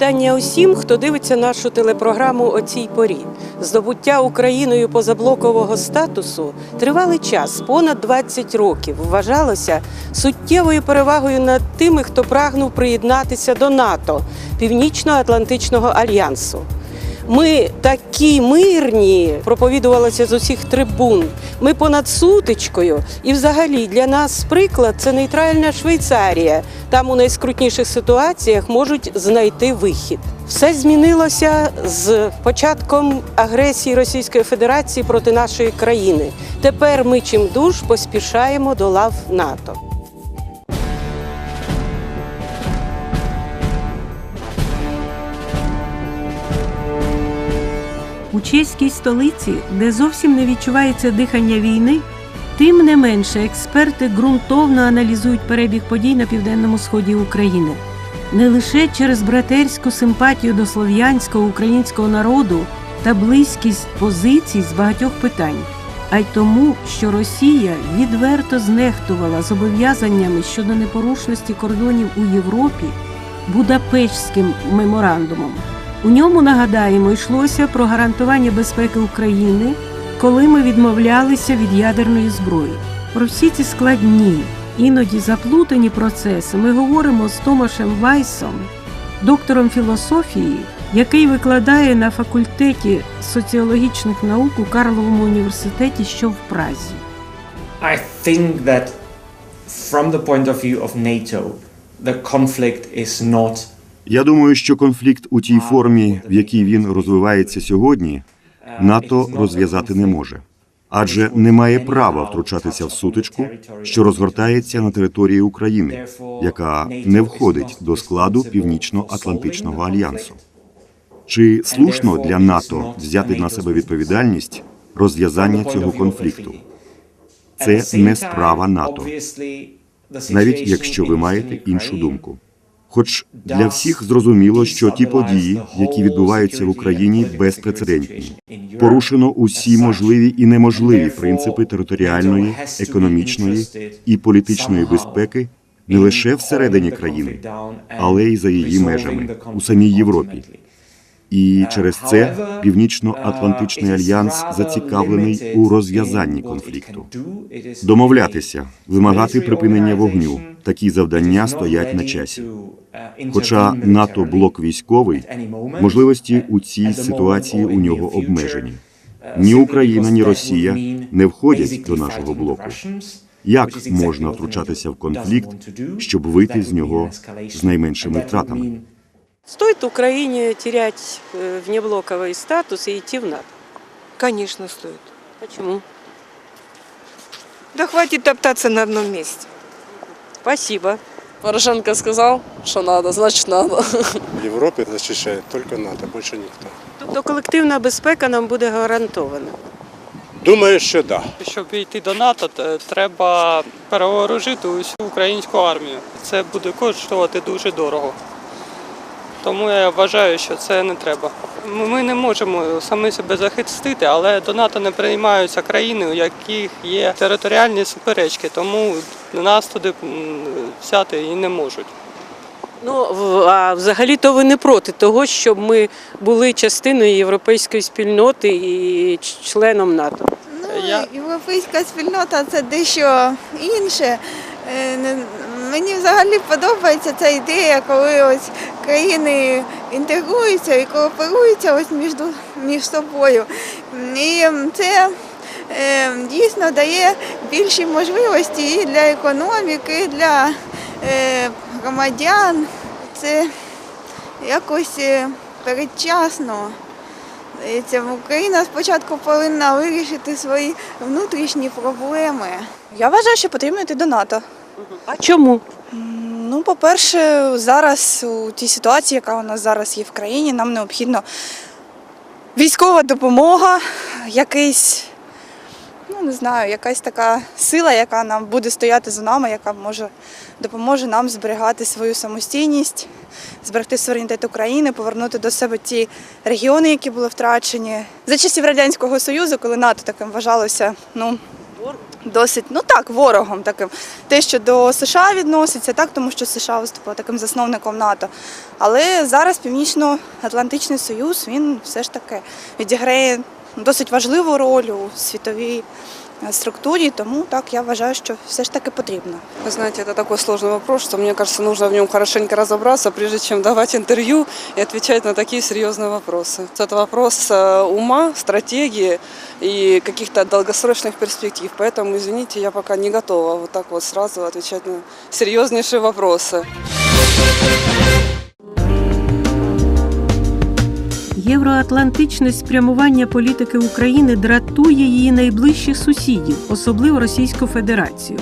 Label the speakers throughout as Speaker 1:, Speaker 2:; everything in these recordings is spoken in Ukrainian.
Speaker 1: вітання усім, хто дивиться нашу телепрограму о цій порі. Здобуття Україною позаблокового статусу тривалий час, понад 20 років, вважалося суттєвою перевагою над тими, хто прагнув приєднатися до НАТО, Північно-Атлантичного альянсу. Ми такі мирні, проповідувалося з усіх трибун. Ми понад сутичкою. І взагалі для нас приклад це нейтральна Швейцарія. Там у найскрутніших ситуаціях можуть знайти вихід. Все змінилося з початком агресії Російської Федерації проти нашої країни. Тепер ми чимдуж поспішаємо до лав НАТО. Чеській столиці, де зовсім не відчувається дихання війни, тим не менше експерти ґрунтовно аналізують перебіг подій на південному сході України. Не лише через братерську симпатію до слов'янського українського народу та близькість позицій з багатьох питань, а й тому, що Росія відверто знехтувала зобов'язаннями щодо непорушності кордонів у Європі Будапештським меморандумом. У ньому нагадаємо йшлося про гарантування безпеки України, коли ми відмовлялися від ядерної зброї. Про всі ці складні, іноді заплутані процеси ми говоримо з Томашем Вайсом, доктором філософії, який викладає на факультеті соціологічних наук у Карловому університеті, що в Празі.
Speaker 2: I think that from the point of view of NATO, the conflict is not
Speaker 3: Я думаю, що конфлікт у тій формі, в якій він розвивається сьогодні, НАТО розв'язати не може, адже не має права втручатися в сутичку, що розгортається на території України, яка не входить до складу Північно-Атлантичного альянсу. Чи слушно для НАТО взяти на себе відповідальність розв'язання цього конфлікту? Це не справа НАТО, навіть якщо ви маєте іншу думку. Хоч для всіх зрозуміло, що ті події, які відбуваються в Україні, безпрецедентні. Порушено усі можливі і неможливі принципи територіальної, економічної і політичної безпеки не лише всередині країни, але й за її межами у самій Європі. І через це Північно-Атлантичний альянс зацікавлений у розв'язанні конфлікту. Домовлятися, вимагати припинення вогню. Такі завдання стоять на часі. Хоча НАТО блок військовий, можливості у цій ситуації у нього обмежені. Ні Україна, ні Росія не входять до нашого блоку. Як можна втручатися в конфлікт, щоб вийти з нього з найменшими втратами?
Speaker 1: Стоит Україні терять э, внеблоковий статус і йти в НАТО?
Speaker 4: Конечно, стоит.
Speaker 1: Почему?
Speaker 4: Да хватит топтаться на одном месте.
Speaker 1: Спасибо.
Speaker 5: Порошенко сказал, что надо, значит надо.
Speaker 6: В Европе защищает только НАТО, больше никто.
Speaker 1: Тобто колективна безпека нам буде гарантована.
Speaker 6: Думаю, що да.
Speaker 7: Щоб йти до НАТО, т- треба перевооружити усю українську армію. Це буде коштувати дуже дорого. Тому я вважаю, що це не треба. Ми- не можемо самі себе захистити, але до НАТО не приймаються країни, у яких є територіальні суперечки, тому нас туди взяти і не можуть.
Speaker 1: Ну а взагалі-то ви не проти того, щоб ми були частиною європейської спільноти і членом НАТО.
Speaker 8: Ну,
Speaker 7: Я-
Speaker 8: європейська спільнота це дещо інше. Е, Мені взагалі подобається ця ідея, коли ось країни інтегруються і кооперуються ось між, між собою. І це е, дійсно дає більші можливості і для економіки, і для е, громадян. Це якось е, передчасно. Україна спочатку повинна вирішити свої внутрішні проблеми.
Speaker 9: Я вважаю, що потрібно йти до НАТО.
Speaker 1: А чому?
Speaker 9: Ну, по-перше, зараз у тій ситуації, яка у нас зараз є в країні, нам необхідно військова допомога, якийсь, ну не знаю, якась така сила, яка нам буде стояти за нами, яка може допоможе нам зберігати свою самостійність, зберегти суверенітет України, повернути до себе ті регіони, які були втрачені. За часів Радянського Союзу, коли НАТО таким вважалося, ну досить, ну так, ворогом таким. Те, що до США відноситься, так, тому що США виступила таким засновником НАТО. Але зараз Північно-Атлантичний Союз він все ж таки відіграє досить важливу роль у світовій е, структурі, тому так я вважаю, що все ж таки потрібно.
Speaker 5: Вы знаете, это такой сложный вопрос, что мне кажется, нужно в нем хорошенько разобраться, прежде чем давать интервью и отвечать на такие серьезные вопросы. Это вопрос э, ума, стратегии и каких-то долгосрочных перспектив. Поэтому, извините, я пока не готова вот так вот сразу отвечать на серьезнейшие вопросы.
Speaker 1: Євроатлантичне спрямування політики України дратує її найближчих сусідів, особливо Російську Федерацію.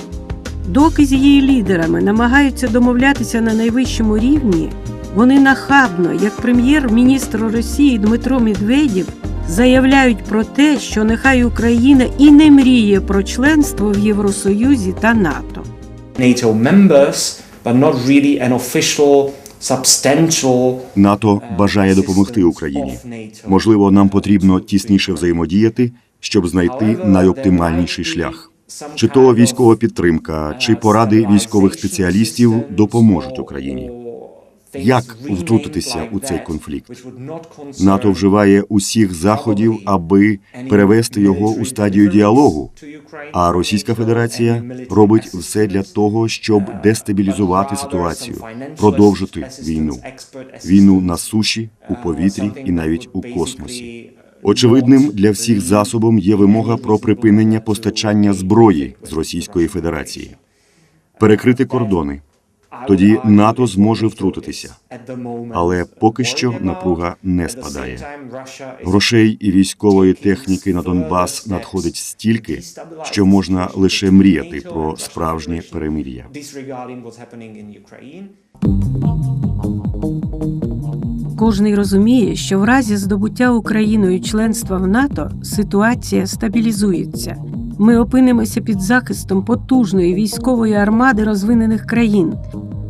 Speaker 1: Доки з її лідерами намагаються домовлятися на найвищому рівні, вони нахабно, як прем'єр-міністр Росії Дмитро Медведєв, заявляють про те, що нехай Україна і не мріє про членство в Євросоюзі та НАТО.
Speaker 2: NATO members, but not really an official,
Speaker 3: НАТО бажає допомогти Україні. Можливо, нам потрібно тісніше взаємодіяти, щоб знайти найоптимальніший шлях. Чи то військова підтримка, чи поради військових спеціалістів допоможуть Україні. Як втрутитися у цей конфлікт? НАТО вживає усіх заходів, аби перевести його у стадію діалогу. А Російська Федерація робить все для того, щоб дестабілізувати ситуацію, продовжити війну, війну на суші, у повітрі і навіть у космосі. Очевидним для всіх засобом є вимога про припинення постачання зброї з Російської Федерації, перекрити кордони. Тоді НАТО зможе втрутитися. Але поки що напруга не спадає. Грошей і військової техніки на Донбас надходить стільки, що можна лише мріяти про справжнє перемир'я.
Speaker 1: Кожний розуміє, що в разі здобуття Україною членства в НАТО ситуація стабілізується. Ми опинимося під захистом потужної військової армади розвинених країн.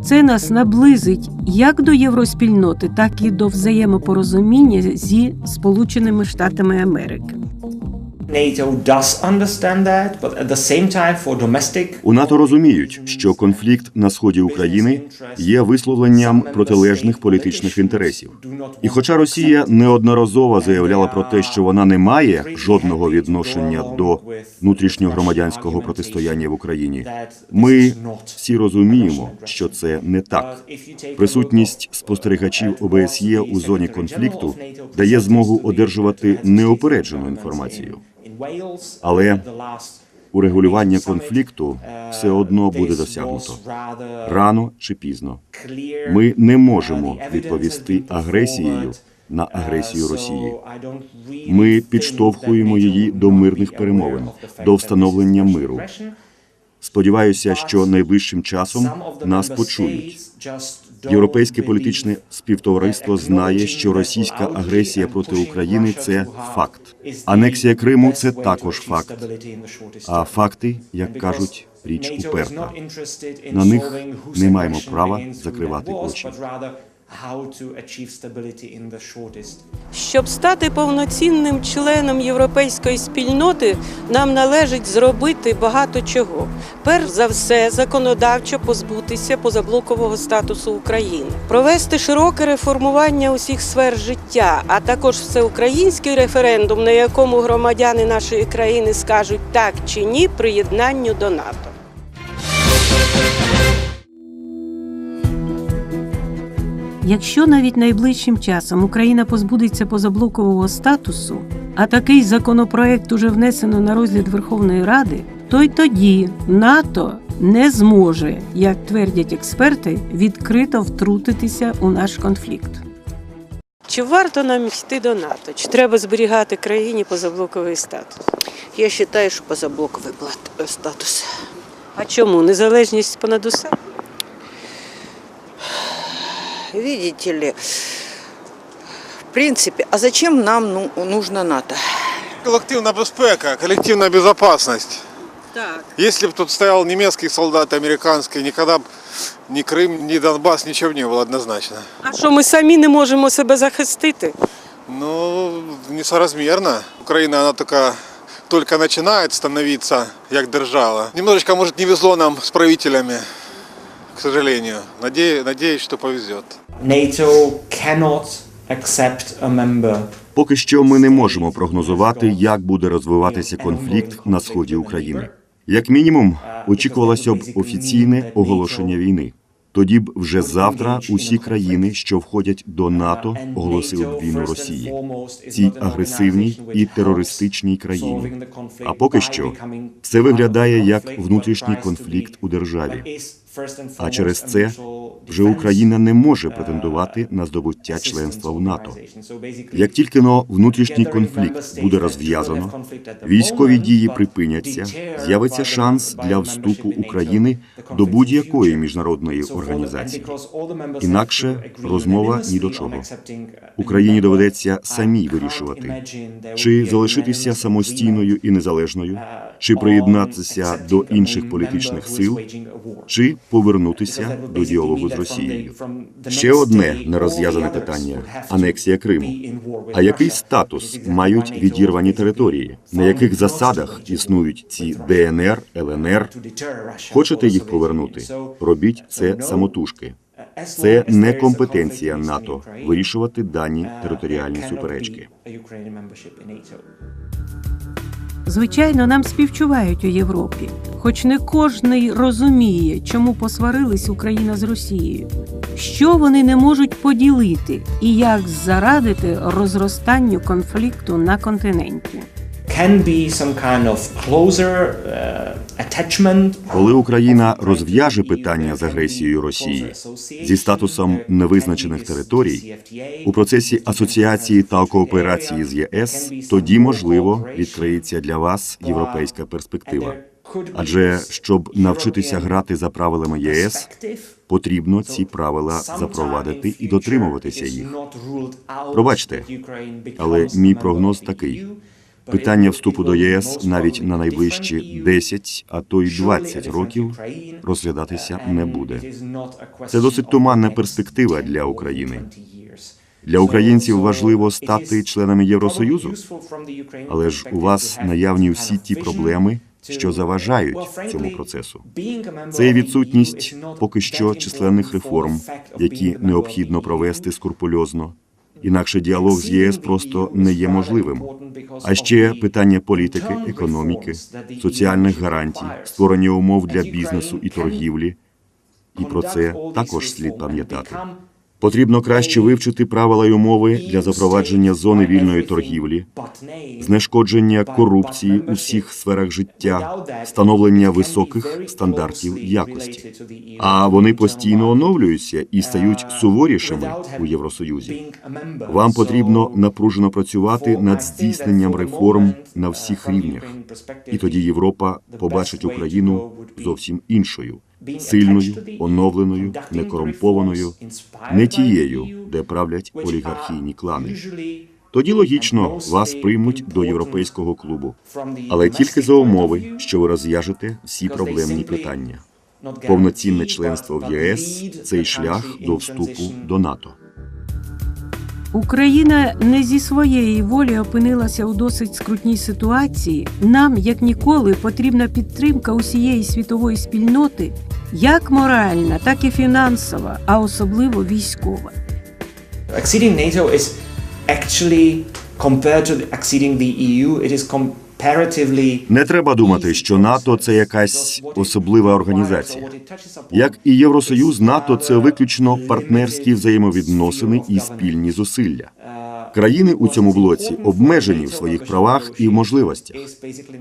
Speaker 1: Це нас наблизить як до євроспільноти, так і до взаємопорозуміння зі Сполученими Штатами Америки.
Speaker 3: У НАТО розуміють, що конфлікт на сході України є висловленням протилежних політичних інтересів. І хоча Росія неодноразово заявляла про те, що вона не має жодного відношення до внутрішньогромадянського протистояння в Україні, ми всі розуміємо, що це не так. Присутність спостерігачів ОБСЄ у зоні конфлікту дає змогу одержувати неупереджену інформацію. Але урегулювання конфлікту все одно буде досягнуто рано чи пізно. Ми не можемо відповісти агресією на агресію Росії. Ми підштовхуємо її до мирних перемовин, до встановлення миру. Сподіваюся, що найближчим часом нас почують. Європейське політичне співтовариство знає, що російська агресія проти України це факт. Анексія Криму це також факт. А факти, як кажуть, річ уперта. На них не маємо права закривати очі.
Speaker 1: Щоб стати повноцінним членом європейської спільноти, нам належить зробити багато чого. Перш за все, законодавчо позбутися позаблокового статусу України, провести широке реформування усіх сфер життя, а також всеукраїнський референдум, на якому громадяни нашої країни скажуть так чи ні приєднанню до НАТО. Якщо навіть найближчим часом Україна позбудеться позаблокового статусу, а такий законопроект уже внесено на розгляд Верховної Ради, то й тоді НАТО не зможе, як твердять експерти, відкрито втрутитися у наш конфлікт. Чи варто нам йти до НАТО? Чи треба зберігати країні позаблоковий статус?
Speaker 10: Я вважаю, що позаблоковий статус.
Speaker 1: А чому незалежність понад усе?
Speaker 10: Видите ли, в принципе, а зачем нам ну, нужно НАТО?
Speaker 6: Коллективная безпека, коллективная безопасность.
Speaker 1: Так.
Speaker 6: Если бы тут стоял немецкий солдат, американский, никогда бы ни Крым, ни Донбасс, ничего не было однозначно.
Speaker 1: А що ми самі не можемо себе захистити?
Speaker 6: Ну, несоразмерно. Украина, она такая только начинает становиться як держава. Немножечко, может, не везло нам с правителями, к сожалению. Надеюсь, надеюсь что повезет.
Speaker 2: NATO cannot accept a member
Speaker 3: Поки що ми не можемо прогнозувати, як буде розвиватися конфлікт на сході України. Як мінімум, очікувалося б офіційне оголошення війни. Тоді б вже завтра усі країни, що входять до НАТО, оголосили б війну Росії, цій агресивній і терористичній країні. А поки що все виглядає як внутрішній конфлікт у державі. А через це вже Україна не може претендувати на здобуття членства в НАТО. Як тільки но внутрішній конфлікт буде розв'язано, військові дії припиняться, з'явиться шанс для вступу України до будь-якої міжнародної організації. Інакше розмова ні до чого. Україні доведеться самій вирішувати, чи залишитися самостійною і незалежною, чи приєднатися до інших політичних сил, чи повернутися до діалогу з Росією. Ще одне нерозв'язане питання анексія Криму. А який статус мають відірвані території? На яких засадах існують ці ДНР, ЛНР? Хочете їх повернути? Робіть це самотужки. Це не компетенція НАТО вирішувати дані територіальні суперечки.
Speaker 1: Звичайно, нам співчувають у Європі, хоч не кожний розуміє, чому посварились Україна з Росією, що вони не можуть поділити і як зарадити розростанню конфлікту на континенті.
Speaker 2: Can be some kind of closer uh,
Speaker 3: Коли Україна розв'яже питання з агресією Росії зі статусом невизначених територій у процесі асоціації та кооперації з ЄС, тоді можливо відкриється для вас європейська перспектива. Адже щоб навчитися грати за правилами ЄС, потрібно ці правила запровадити і дотримуватися їх. Пробачте, але мій прогноз такий: питання вступу до ЄС навіть на найближчі 10, а то й 20 років розглядатися не буде. Це досить туманна перспектива для України. Для українців важливо стати членами Євросоюзу, але ж у вас наявні всі ті проблеми, що заважають цьому процесу. Це і відсутність поки що численних реформ, які необхідно провести скрупульозно. Інакше діалог з ЄС просто не є можливим. А ще питання політики, економіки, соціальних гарантій, створення умов для бізнесу і торгівлі. І про це також слід пам'ятати. Потрібно краще вивчити правила й умови для запровадження зони вільної торгівлі, знешкодження корупції у всіх сферах життя, встановлення високих стандартів якості. А вони постійно оновлюються і стають суворішими у Євросоюзі. Вам потрібно напружено працювати над здійсненням реформ на всіх рівнях, і тоді Європа побачить Україну зовсім іншою, сильною, оновленою, некорумпованою, не тією, де правлять олігархійні клани. Тоді логічно вас приймуть до європейського клубу, але тільки за умови, що ви розв'яжете всі проблемні питання. Повноцінне членство в ЄС цей шлях до вступу до НАТО.
Speaker 1: Україна не зі своєї волі опинилася у досить скрутній ситуації. Нам, як ніколи, потрібна підтримка усієї світової спільноти, як моральна, так і фінансова, а особливо військова.
Speaker 2: Acceding NATO is actually compared to acceding the EU, it is comparatively
Speaker 3: Не треба думати, що НАТО це якась особлива організація. Як і Євросоюз, НАТО це виключно партнерські взаємовідносини і спільні зусилля. Країни у цьому блоці обмежені в своїх правах і можливостях.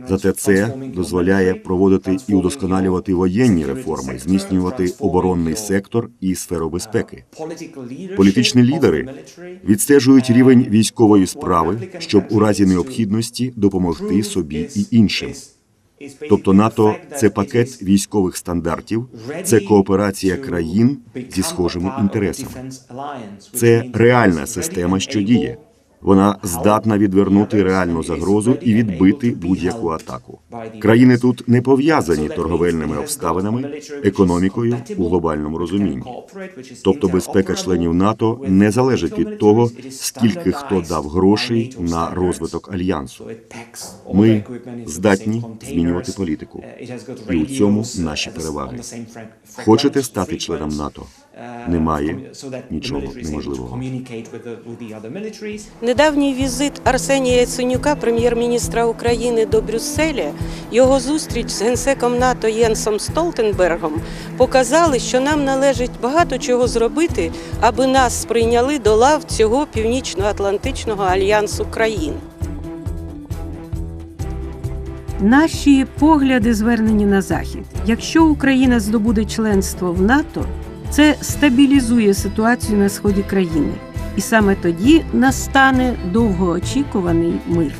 Speaker 3: Зате це дозволяє проводити і удосконалювати воєнні реформи, зміцнювати оборонний сектор і сферу безпеки. Політичні лідери відстежують рівень військової справи, щоб у разі необхідності допомогти собі і іншим. Тобто НАТО це пакет військових стандартів, це кооперація країн зі схожими інтересами. Це реальна система, що діє. Вона здатна відвернути реальну загрозу і відбити будь-яку атаку. Країни тут не пов'язані торговельними обставинами, економікою у глобальному розумінні. Тобто безпека членів НАТО не залежить від того, скільки хто дав грошей на розвиток альянсу. Ми здатні змінювати політику, і у цьому наші переваги. Хочете стати членом НАТО? Немає нічого неможливого.
Speaker 1: Недавній візит Арсенія Яценюка, прем'єр-міністра України, до Брюсселя, його зустріч з генсеком НАТО Єнсом Столтенбергом показали, що нам належить багато чого зробити, аби нас сприйняли до лав цього північно-атлантичного альянсу країн. Наші погляди звернені на захід. Якщо Україна здобуде членство в НАТО, це стабілізує ситуацію на сході країни, і саме тоді настане довгоочікуваний мир.